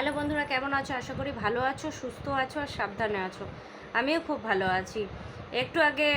Hello বন্ধুরা, কেমন আছো? আশা করি ভালো আছো, সুস্থ আছো আর সাবধানে আছো। আমিও খুব ভালো আছি। একটু আগে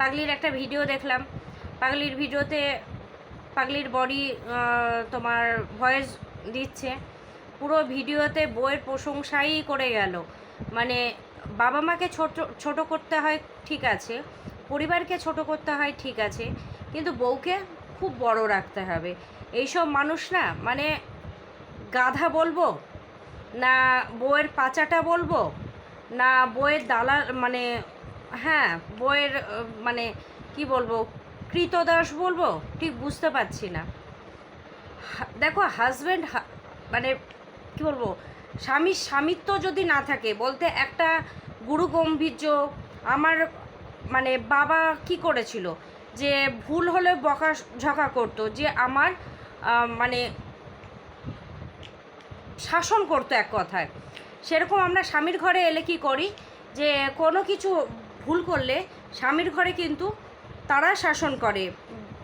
পাগলির একটা ভিডিও দেখলাম। পাগলির ভিডিওতে পাগলির বডি তোমার ভয়েস দিচ্ছে। পুরো ভিডিওতে বইয়ের প্রশংসাই করে গেল। মানে বাবা মাকে ছোট ছোট করতে হয়, ঠিক আছে। পরিবারকে ছোট করতে হয়, ঠিক আছে। কিন্তু বউকে খুব বড় রাখতে হবে। এইসব মানুষ না মানে গাধা বলব? না বইয়ের পাচাটা বলব? না বইয়ের দালাল মানে হ্যাঁ বইয়ের মানে কি বলব, কৃতদাস বলব? ঠিক বুঝতে পারছি না। দেখো হাজব্যান্ড মানে কি বলব, স্বামী, স্বামিত্ব যদি না থাকে, বলতে একটা গুরু গম্ভীর্য, আমার মানে বাবা কি করেছিল? যে ভুল হলে বকা ঝকা করতো, যে আমার মানে শাসন করতো এক কথায়। সেরকম আমরা স্বামীর ঘরে এলে কি করি? যে কোনো কিছু ভুল করলে স্বামীর ঘরে কিন্তু তারা শাসন করে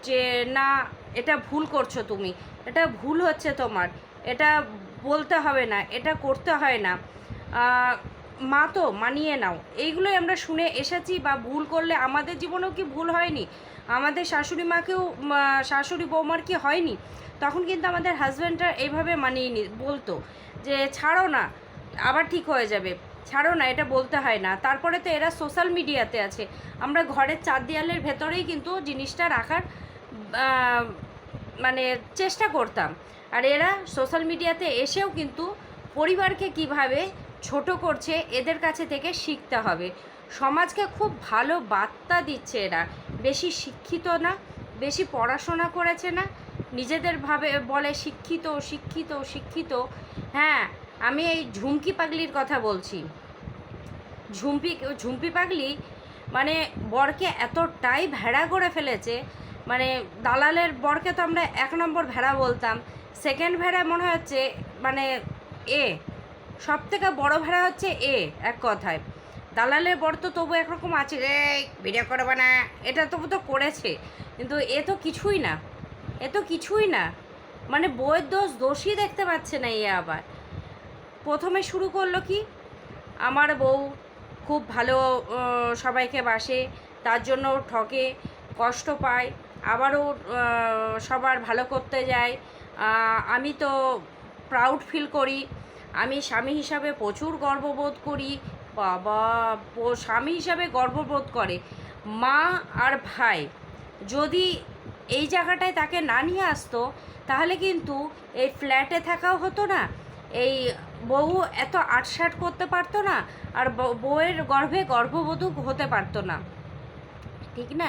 যে, না, এটা ভুল করছ তুমি। এটা ভুল হচ্ছে তোমার। এটা বলতে হবে না। এটা করতে হয় না। মা তো, মানিয়ে নাও। এইগুলোই আমরা শুনে এসেছি বা ভুল করলে আমাদের জীবনেও কি ভুল হয়নি? আমাদের শাশুড়ি মাকেও শাশুড়ি বৌমার কি হয়নি? তখন কিন্তু আমাদের হাজব্যান্ডরা এইভাবে মানিয়ে নি, বলতো যে, ছাড়ো না, আবার ঠিক হয়ে যাবে। ছাড়ো না, এটা বলতে হয় না। তারপরে তো এরা সোশ্যাল মিডিয়াতে আছে। আমরা ঘরের চার দেয়ালের ভেতরেই কিন্তু জিনিসটা রাখার মানে চেষ্টা করতাম। আর এরা সোশ্যাল মিডিয়াতে এসেও কিন্তু পরিবারকে কীভাবে ছোট করছে, এদের কাছে থেকে শিখতে হবে। সমাজকে খুব ভালো বার্তা দিচ্ছে এরা। বেশি শিক্ষিত না, বেশি পড়াশোনা করেছে না নিজেদের ভাবে বলে শিক্ষিত শিক্ষিত শিক্ষিত। হ্যাঁ আমি এই ঝুমকি পাগলির কথা বলছি। ঝুমপি ঝুমপি পাগলি মানে বরকে এতটাই ভেড়া করে ফেলেছে মানে দালালের বরকে তো আমরা এক নম্বর ভেড়া বলতাম। সেকেন্ড ভেড়া মনে হচ্ছে মানে এ সব থেকে বড় ভেড়া হচ্ছে এ, এক কথায়। দালালের বর তো তবু একরকম আছে রে ভিডিও করবে না। এটা তবু তো করেছে, কিন্তু এ তো কিছুই না। এ তো কিছুই না। মানে বইয়ের দোষ দোষই দেখতে পাচ্ছে না এ আবার। প্রথমে শুরু করল কি? আমার বউ খুব ভালো সবাইকে বাসে, তার জন্য ঠকে, কষ্ট পায় আবারও সবার ভালো করতে যায়। আমি তো প্রাউড ফিল করি। আমি স্বামী হিসাবে প্রচুর গর্ববোধ করি। বাবা স্বামী হিসাবে গর্ববোধ করে। মা আর ভাই, যদি এই জায়গাটায় তাকে না নিয়ে আসতো তাহলে কিন্তু এই ফ্ল্যাটে থাকাও হতো না। এই বউ এত আটসাট করতে পারতো না আর বউয়ের গর্ভে গর্ভবধূ হতে পারতো না। ঠিক না?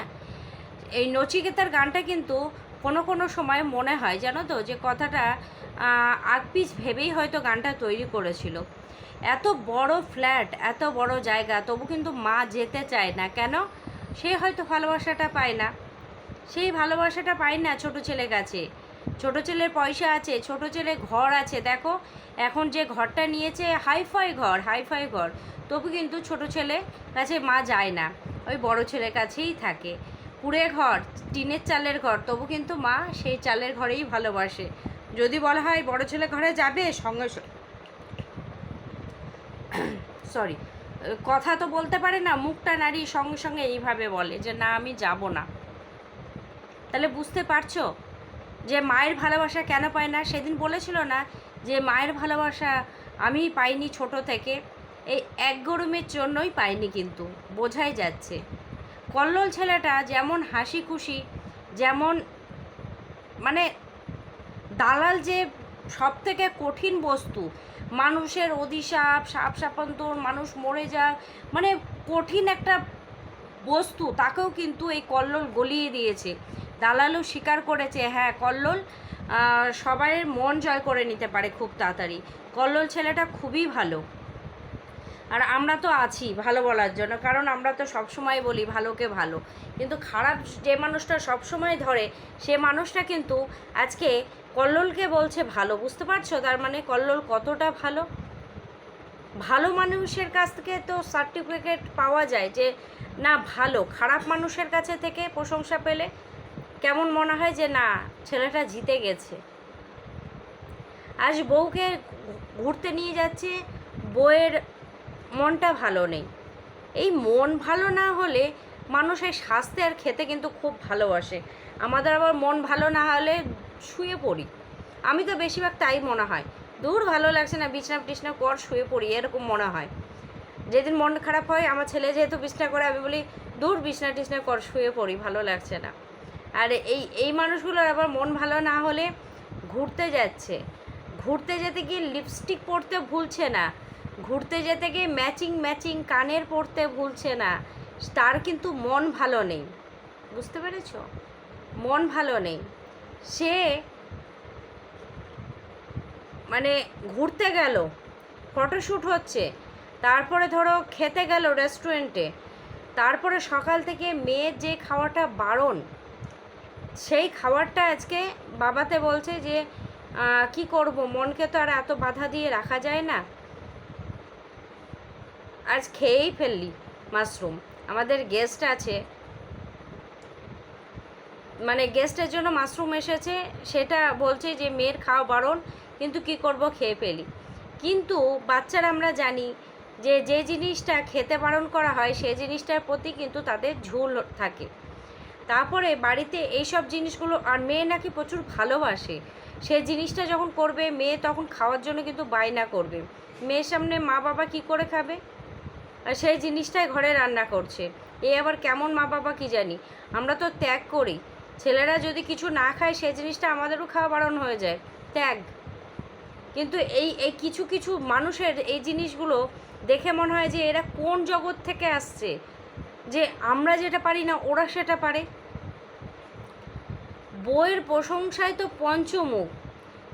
এই নচিকেতার গানটা কিন্তু কোনো কোনো সময় মনে হয় জানো তো? যে কথাটা আহ, আগপিচ ভেবেই হয়তো গানটা তৈরি করেছিল। এত বড় ফ্ল্যাট এত বড় জায়গা তবু কিন্তু মা যেতে চায় না। কেন? সে হয়তো ভালোবাসাটা পায় না। সেই ভালোবাসাটা পাই না ছোট ছেলে কাছে। ছোট ছেলের পয়সা আছে, ছোট ছেলে ঘর আছে। দেখো, এখন যে ঘরটা নিয়েছে, হাইফাই ঘর হাইফাই ঘর। তবু কিন্তু ছোট ছেলে কাছে মা যায় না, ওই বড় ছেলের কাছেই থাকে। কুড়ে ঘর, টিনের চালের ঘর, তবু কিন্তু মা সেই চালের ঘরেই ভালোবাসে। যদি বলা হয় বড় ছেলে ঘরে যাবে, সঙ্গে সরি, কথা তো বলতে পারে না, মুখটা নারী সঙ্গে সঙ্গে এইভাবে বলে যে, না, আমি যাব না। তাহলে বুঝতে পারছ যে মায়ের ভালোবাসা কেন পায় না? সেদিন বলেছিল না যে মায়ের ভালোবাসা আমি পাইনি ছোট থেকে, এই এক গরমের জন্যই পাইনি কিন্তু, বোঝাই যাচ্ছে। কল্লোল ছেলেটা যেমন হাসি খুশি, যেমন মানে দালাল যে সব থেকে কঠিন বস্তু, মানুষের অধিশাপ, সাপ সাপান্তর, মানুষ মরে যাক মানে কঠিন একটা বস্তু, তাকেও কিন্তু এই কল্লোল গলিয়ে দিয়েছে। দালালও স্বীকার করেছে হ্যাঁ কল্লোল সবাইয়ের মন জয় করে নিতে পারে খুব তাড়াতাড়ি। কল্লোল ছেলেটা খুবই ভালো। আর আমরা তো আছি ভালো বলার জন্য, কারণ আমরা তো সবসময় বলি ভালোকে ভালো। কিন্তু খারাপ যে মানুষটা সবসময় ধরে, সে মানুষটা কিন্তু আজকে কল্লোলকে বলছে ভালো, বুঝতে পারছ? তার মানে কল্লোল কতটা ভালো? ভালো মানুষের কাছ থেকে তো সার্টিফিকেট পাওয়া যায় যে, না, ভালো, খারাপ মানুষের কাছে থেকে প্রশংসা পেলে কেমন মনে হয় যে না, ছেলেটা জিতে গেছে। আজ বউকে ঘুরতে নিয়ে যাচ্ছে, বউয়ের মনটা ভালো নেই। এই মন ভালো না হলে মানুষ এই স্বাস্থ্য আর খেতে কিন্তু খুব ভালোবাসে। আমাদের আবার মন ভালো না হলে শুয়ে পড়ি। আমি তো বেশিরভাগ তাই মনে হয়। দূর ভালো লাগছে না, বিছনা টিছনা কর শুয়ে পড়ি, এরকম মনে হয়। যেদিন মন খারাপ হয়, আমার ছেলে যেহেতু বিছনা করে, আমি বলি, দূর বিছনা টিছনা কর, শুয়ে পড়ি, ভালো লাগছে না। আর এই এই মানুষগুলোর আবার মন ভালো না হলে ঘুরতে যাচ্ছে। ঘুরতে যেতে গিয়ে লিপস্টিক পরতে ভুলছে না। ঘুরতে যেতে গিয়ে ম্যাচিং ম্যাচিং কানের পরতে ভুলছে না। তার কিন্তু মন ভালো নেই। বুঝতে পেরেছ? মন ভালো নেই। সে মানে ঘুরতে গেল ফটোশ্যুট হচ্ছে, তারপরে ধরো খেতে গেল রেস্টুরেন্টে তারপরে সকাল থেকে মেয়ের যে খাওয়াটা বারণ সেই খাবারটা আজকে বাবাতে বলছে যে কি করব? মনকে তো আর এত বাধা দিয়ে রাখা যায় না। আজ খেয়েই ফেললি, মাশরুম। আমাদের গেস্ট আছে। মানে গেস্টের জন্য মাশরুম এসেছে, সেটা বলছে যে, মেয়ের খাওয়া বারণ, কিন্তু কি করব খেয়ে ফেলি। কিন্তু বাচ্চারা আমরা জানি যে যে জিনিসটা খেতে বারণ করা হয় সেই জিনিসটার প্রতি কিন্তু তাদের ঝুল থাকে। তারপরে বাড়িতে এই সব জিনিসগুলো আর মেয়ে নাকি প্রচুর ভালোবাসে। সে জিনিসটা যখন করবে, মেয়ে তখন খাওয়ার জন্য কিন্তু বায়না করবে। মেয়ের সামনে মা বাবা কি করে খাবে? আর সেই জিনিসটাই ঘরে রান্না করছে। এ আবার কেমন মা বাবা কি জানি? আমরা তো ত্যাগ করি। ছেলেরা যদি কিছু না খায় সেই জিনিসটা আমাদেরও খাওয়া বারণ হয়ে যায়। ত্যাগ। কিন্তু এই এই কিছু কিছু মানুষের এই জিনিসগুলো দেখে মনে হয় যে এরা কোন জগৎ থেকে আসছে? যে আমরা যেটা পারি না, ওরা সেটা পারে। বইয়ের প্রশংসায় তো পঞ্চমুখ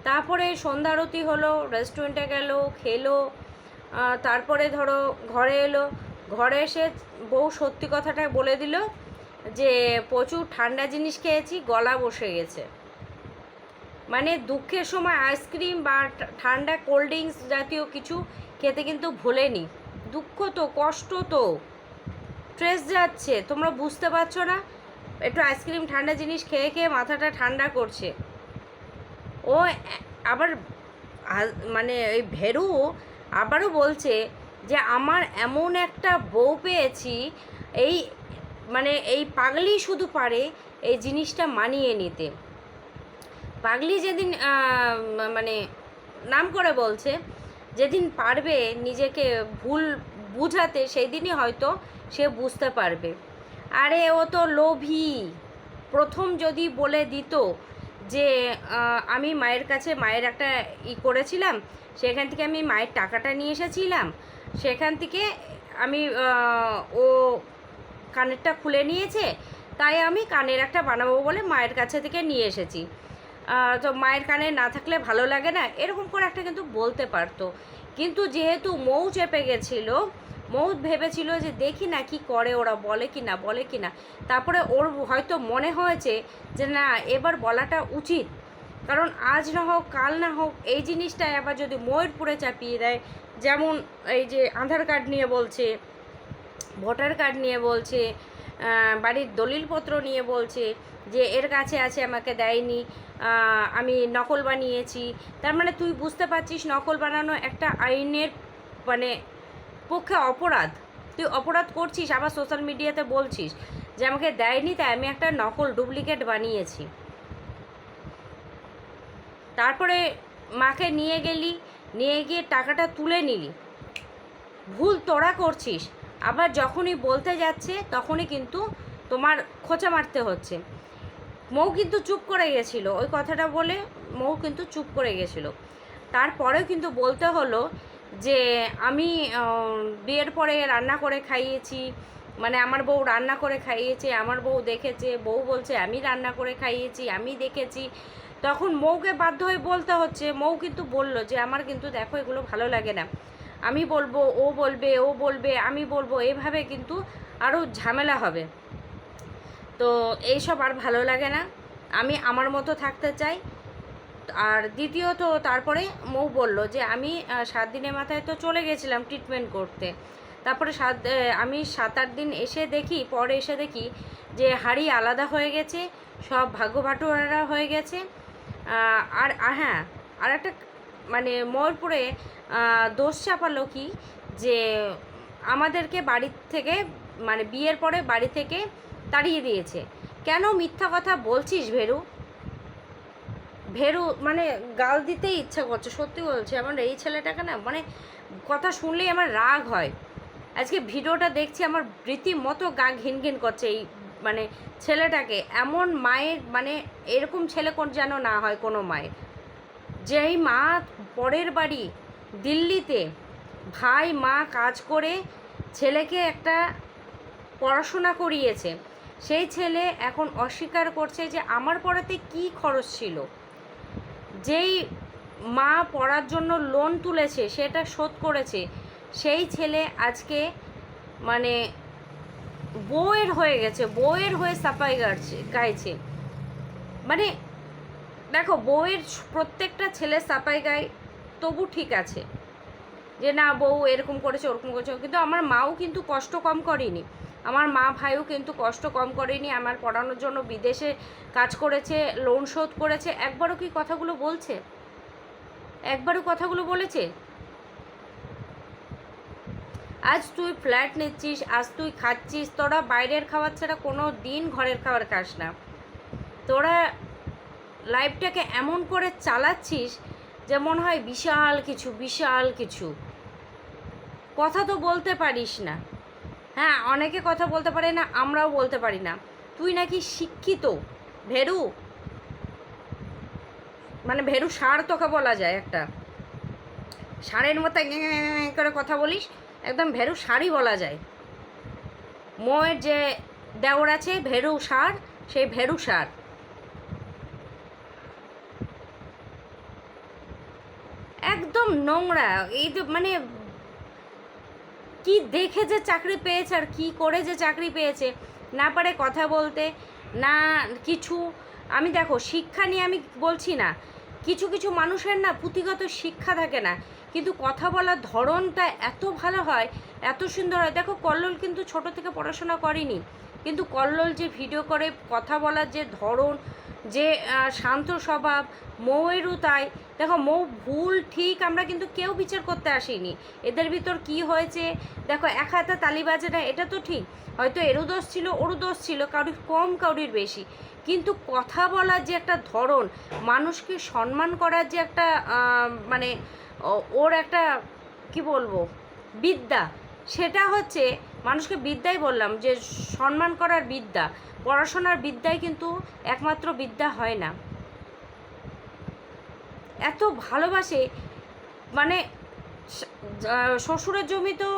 তারপরে সন্ধ্যারতি হলো রেস্টুরেন্টে গেল, খেলো তারপরে ধরো ঘরে এলো। ঘরে এসে বউ সত্যি কথাটা বলে দিল যে, প্রচুর ঠান্ডা জিনিস খেয়েছি, গলা বসে গেছে। মানে দুঃখের সময় আইসক্রিম বা ঠান্ডা কোল্ড ড্রিঙ্কস জাতীয় কিছু খেতে কিন্তু ভোলেনি। দুঃখ তো, কষ্ট তো। স্ট্রেস যাচ্ছে, তোমরা বুঝতে পারছ না? একটু আইসক্রিম ঠান্ডা জিনিস খেয়ে খেয়ে মাথাটা ঠান্ডা করছে। ও আবার মানে ওই ভেরু আবারও বলছে যে, আমার এমন একটা বউ পেয়েছি, এই মানে এই পাগলি শুধু পারে এই জিনিসটা মানিয়ে নিতে। পাগলি যেদিন মানে নাম করে বলছে, যেদিন পারবে নিজেকে ভুল বুঝাতে, সেই দিনই হয়তো সে বুঝতে পারবে। আরে, ও তো লোভী। প্রথম যদি বলে দিত যে আমি মায়ের কাছে মায়ের একটা ই করেছিলাম, সেখান থেকে আমি মায়ের টাকাটা নিয়ে এসেছিলাম, সেখান থেকে আমি ও কানেরটা খুলে নিয়েছে, তাই আমি কানের একটা বানাবো বলে মায়ের কাছে থেকে নিয়ে এসেছি। তো মায়ের কানে না থাকলে ভালো লাগে না, এরকম করে একটা কিন্তু বলতে পারতো। কিন্তু যেহেতু মৌ চেপে গেছিল মৌ ভেবেছিল যে দেখি না কি করে ওরা, বলে কি না, বলে কি না। তারপরে ওর হয়তো মনে হয়েছে যে না, এবার বলাটা উচিত। কারণ আজ না হোক, কাল না হোক, এই জিনিসটাই আবার যদি ময়ূরপুরে চাপিয়ে দেয়, যেমন এই যে আধার কার্ড নিয়ে বলছে, ভোটার কার্ড নিয়ে বলছে বাড়ির দলিলপত্র নিয়ে বলছে যে এর কাছে আছে, আমাকে দেয়নি আমি নকল বানিয়েছি। তার মানে তুই বুঝতে পারছিস, নকল বানানো একটা আইনের মানে পক্ষে অপরাধ। তুই অপরাধ করছিস, আবার সোশ্যাল মিডিয়াতে বলছিস যে আমাকে দেয়নি, তাই আমি একটা নকল ডুপ্লিকেট বানিয়েছি। তারপরে মাকে নিয়ে গেলি, নিয়ে গিয়ে টাকাটা তুলে নিলি। ভুল তোরা করছিস, আবার যখনই বলতে যাচ্ছে, তখনই কিন্তু তোমার খোঁচা মারতে হচ্ছে। মৌ কিন্তু চুপ করে গেছিল, ওই কথাটা বলে মৌ কিন্তু চুপ করে গেছিল। তারপরেও কিন্তু বলতে হলো যে আমি বিয়ের পরে রান্না করে খাইয়েছি মানে আমার বউ রান্না করে খাইয়েছে, আমার বউ দেখেছে, বউ বলছে, আমি রান্না করে খাইয়েছি, আমি দেখেছি। তখন মৌকে বাধ্য হয়ে বলতে হচ্ছে, মৌ কিন্তু বলল যে, আমার কিন্তু দেখো এগুলো ভালো লাগে না। আমি বলব, ও বলবে ও বলবে, আমি বলব, এভাবে কিন্তু আরও ঝামেলা হবে। তো এইসব আর ভালো লাগে না। আমি আমার মতো থাকতে চাই। আর দ্বিতীয়ত তারপরে মৌ বলল যে আমি সাত দিনের মাথায় তো চলে গেছিলাম ট্রিটমেন্ট করতে। তারপরে সাত আমি সাত আট দিন এসে দেখি পরে এসে দেখি যে হাড়ি আলাদা হয়ে গেছে সব ভাগ্য বাটোয়ারা হয়ে গেছে। আর হ্যাঁ আর একটা মানে ময়ূরপুরে আহ, দোষ চাপালো কি যে আমাদেরকে বাড়ি থেকে মানে বিয়ের পরে বাড়ি থেকে তাড়িয়ে দিয়েছে। কেন মিথ্যা কথা বলছিস ভেরু? ভেরু মানে গাল দিতেই ইচ্ছা করছে, সত্যি বলছি। আমার এই ছেলেটাকে না মানে কথা শুনলেই আমার রাগ হয়। আজকে ভিডিওটা দেখছি, আমার রীতিমতো গা ঘিন ঘিন করছে এই মানে ছেলেটাকে। এমন মায়ের মানে এরকম ছেলে কোন যেন না হয় কোনো মায়ের। যেই মা পরের বাড়ি, দিল্লিতে ভাই, মা কাজ করে, ছেলেকে একটা পড়াশোনা করিয়েছে। সেই ছেলে এখন অস্বীকার করছে যে, আমার পড়াতে কি খরচ ছিল? যেই মা পড়ার জন্য লোন তুলেছে, সেটা শোধ করেছে, সেই ছেলে আজকে মানে বউয়ের হয়ে গেছে, বউয়ের হয়ে সাফাই গাইছে গাইছে। মানে দেখো, বউয়ের প্রত্যেকটা ছেলে সাফাই গায়, তবু ঠিক আছে। যে না, বউ এরকম করেছে, ওরকম করেছে, কিন্তু আমার মাও কিন্তু কষ্ট কম করেনি। আমার মা ভাইও কিন্তু কষ্ট কম করেনি, আমার পড়ানোর জন্য বিদেশে কাজ করেছে লোন শোধ করেছে। একবারও কি কথাগুলো বলছে? একবারও কথাগুলো বলেছে? আজ তুই ফ্ল্যাট নিচ্ছিস, আজ তুই খাচ্ছিস, তোরা বাইরের খাবার ছাড়া কোনো দিন ঘরের খাবার খাস না। তোরা লাইফটাকে এমন করে চালাচ্ছিস যে মনে হয় বিশাল কিছু বিশাল কিছু। কথা তো বলতে পারিস না। হ্যাঁ অনেকে কথা বলতে পারে না, আমরাও বলতে পারি না। তুই নাকি শিক্ষিত, ভেরু? মানে ভেরু সার তোকে বলা যায় একটা। ষাঁড়ের মতো করে কথা বলিস, একদম ভেরু সারই বলা যায়। মোয়ের যে দেওর আছে, ভেরু সার, সেই ভেরু সার। একদম নোংরা, এই যে মানে কি দেখে যে চাকরি পেয়েছে আর কি করে যে চাকরি পেয়েছে, না পারে কথা বলতে, না কিছু। আমি দেখো, শিক্ষা নিয়ে আমি বলছি না, কিছু কিছু মানুষের না পুঁথিগত শিক্ষা থাকে না, কিন্তু কথা বলার ধরনটা এত ভালো হয়, এত সুন্দর হয়। দেখো, কল্লোল কিন্তু ছোট থেকে পড়াশোনা করেনি, কিন্তু কল্লোল যে ভিডিও করে, কথা বলার যে ধরন যে শান্ত স্বভাব, মৌয়েরও তাই। দেখো, মৌ ভুল ঠিক আমরা কিন্তু কেউ বিচার করতে আসিনি। এদের ভিতর কি হয়েছে? দেখো, এক হাতে তালি বাজে না, এটা তো ঠিক। হয়তো এরও দোষ ছিল, ওরও দোষ ছিল, কারুর কম, কারুর বেশি। কিন্তু কথা বলার যে একটা ধরন, মানুষকে সম্মান করার যে একটা মানে ওর একটা, কি বলব, বিদ্যা, সেটা হচ্ছে মানুষকে বিদ্যাই বললাম যে সম্মান করার বিদ্যা, পড়াশোনার বিদ্যায় কিন্তু একমাত্র বিদ্যা হয় না। এত ভালোবাসে মানে শ্বশুরের জমি তো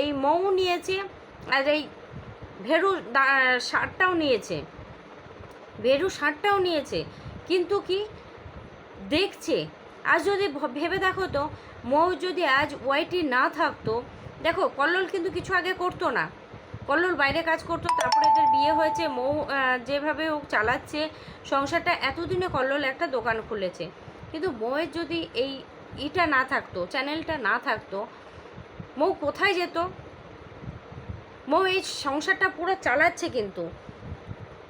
এই মৌ নিয়েছে আর এই ভেরু সারটাও নিয়েছে। ভেরু সারটাও নিয়েছে, কিন্তু কি দেখছে? আজ যদি ভেবে দেখো তো, মৌ যদি আজ ওয়াইটি না থাকতো দেখো, কল্লোল কিন্তু কিছু আগে করতো না। কল্লোল বাইরে কাজ করতো, তারপরে এদের বিয়ে হয়েছে, মৌ যেভাবে ও চালাচ্ছে, সংসারটা এতদিনে কল্লোল একটা দোকান খুলেছে। কিন্তু মৌয়ের যদি এই ইটা না থাকতো, চ্যানেলটা না থাকতো, মৌ কোথায় যেত? মৌ এই সংসারটা পুরো চালাচ্ছে কিন্তু।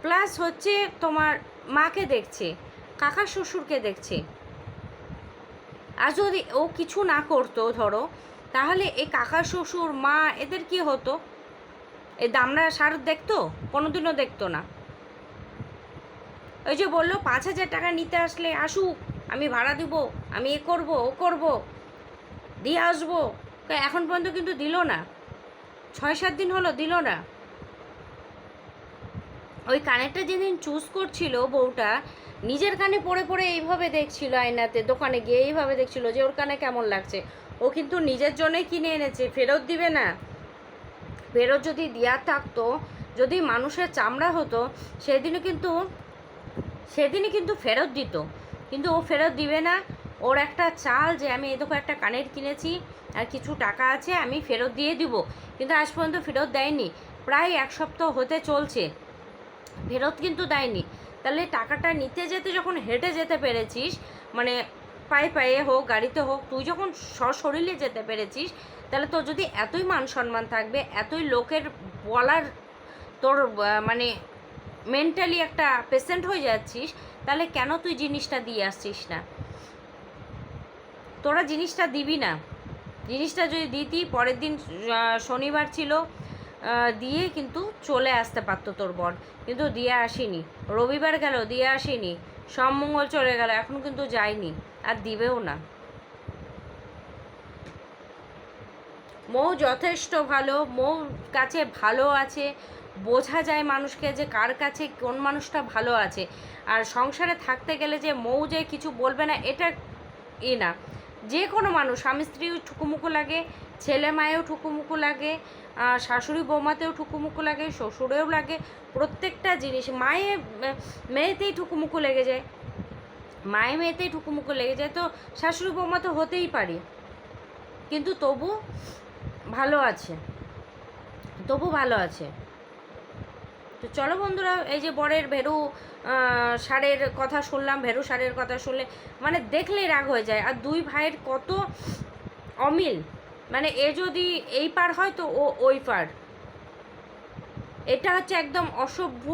প্লাস হচ্ছে তোমার মাকে দেখছে, কাকা শ্বশুরকে দেখছে। আর যদি ও কিছু না করতো, ধরো তাহলে এই কাকা, শ্বশুর, মা, এদের কি হতো? এই দামরা সার দেখতো? কোনোদিনও দেখতো না। ওই যে বলল, পাঁচ হাজার টাকা নিতে আসলে আসুক, আমি ভাড়া দিব, আমি এ করব, ও করব, দিয়ে আসব। এখন পর্যন্ত কিন্তু দিল না। ছয়, সাত দিন হলো দিল না। ওই কানেরটা যেদিন চুজ করছিল বউটা, নিজের কানে পড়ে পড়ে এইভাবে দেখছিল আয়নাতে, দোকানে গিয়ে এইভাবে দেখছিল যে ওর কানে কেমন লাগছে। ও কিন্তু নিজের জন্যই কিনে এনেছে, ফেরত দিবে না। ফেরত যদি দেওয়ার থাকতো, যদি মানুষের চামড়া হতো সেদিনও কিন্তু, সেদিনই কিন্তু ফেরত দিত। কিন্তু ও ফেরত দিবে না। ওর একটা চাল যে আমি দেখো একটা কানের কিনেছি, আর কিছু টাকা আছে, আমি ফেরত দিয়ে দিব। কিন্তু আজ পর্যন্ত ফেরত দেয়নি। প্রায় এক সপ্তাহ হতে চলছে। ফেরত কিন্তু দেয়নি। তাহলে টাকাটা নিতে যেতে যখন হেঁটে যেতে পেরেছিস মানে পায়ে পায়ে হোক, গাড়িতে হোক, তুই যখন সশরীরে যেতে পেরেছিস, তাহলে তোর যদি এতই মান সম্মান থাকবে, এতই লোকের বলার তোর মানে মেন্টালি একটা পেশেন্ট হয়ে যাচ্ছিস, তাহলে কেন তুই জিনিসটা দিয়ে আসছিস না? তোরা জিনিসটা দিবি না। জিনিসটা যদি দিতি, পরের দিন শনিবার ছিল দিয়ে কিন্তু চলে আসতে পারতো তোর বর। কিন্তু দিয়ে আসিনি। রবিবার গেল, দিয়ে আসিনি। সব মঙ্গল চলে গেল, এখন কিন্তু যায়নি। দিবেও না। মৌ যথেষ্ট ভালো, মৌ কাছে ভালো আছে, বোঝা যায় মানুষকে যে কার কাছে কোন মানুষটা ভালো আছে। আর সংসারে থাকতে গেলে যে মৌ যে কিছু বলবে না, এটা ই না। যে কোনো মানুষ, স্বামী স্ত্রীও ঠুকুমুকু লাগে, ছেলে মায়েও ঠুকুমুকু লাগে শাশুড়ি বৌমাতেও ঠুকুমুকু লাগে, শ্বশুরেও লাগে, প্রত্যেকটা জিনিস, মায়ে, মেয়েতেই ঠুকুমুকু লেগে যায়। মায়ে মেয়েতেই ঠুকুমুকু লেগে যায়। তো শাশুড়ি বৌমা তো হতেই পারে। কিন্তু তবু ভালো আছে। তবু ভালো আছে। তো চলো বন্ধুরা, এই যে বরের ভেরু সারের কথা শুনলাম, ভেরু সারের কথা শুনলে মানে দেখলেই রাগ হয়ে যায়। আর দুই ভাইয়ের কত অমিল। মানে এ যদি এই পার হয়, তো ও ওই পার। এটা হচ্ছে একদম অসভ্য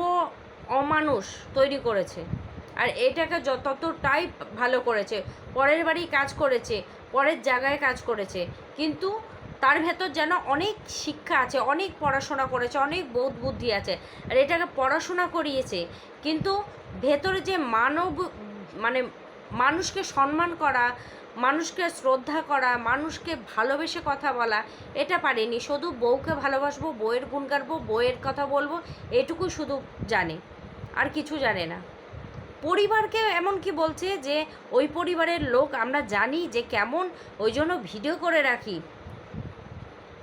অমানুষ তৈরি করেছে। আর এটাকে যত ততটাই ভালো করেছে। পরের বাড়ি কাজ করেছে, পরের জায়গায় কাজ করেছে। কিন্তু তার ভেতর যেন অনেক শিক্ষা আছে, অনেক পড়াশোনা করেছে, অনেক বোধ বুদ্ধি আছে। আর এটাকে পড়াশোনা করিয়েছে। কিন্তু ভেতরে যে মানব মানে মানুষকে সম্মান করা, মানুষকে শ্রদ্ধা করা, মানুষকে ভালোবেসে কথা বলা, এটা পারেনি। শুধু বউকে ভালোবাসবো, বউয়ের গুণ গাইবো বউয়ের কথা বলব, এটুকু শুধু জানে। আর কিছু জানে না। পরিবারকে এমন কি বলছে যে, ওই পরিবারের লোক, আমরা জানি যে কেমন, ওই জন্য ভিডিও করে রাখি।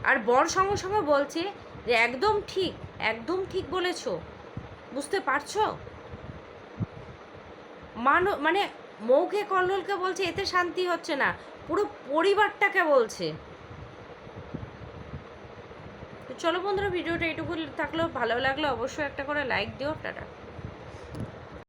আর বর সঙ্গে সঙ্গে বলছে যে, একদম ঠিক একদম ঠিক বলেছ। বুঝতে পারছ? মানো মানে মৌকে কল্লোলকে বলছে, এতে শান্তি হচ্ছে না। পুরো পরিবারটাকে বলছে। চলো বন্ধুরা, ভিডিওটা এইটুকু থাকলেও ভালো লাগল অবশ্যই একটা করে লাইক দিও। টাটা।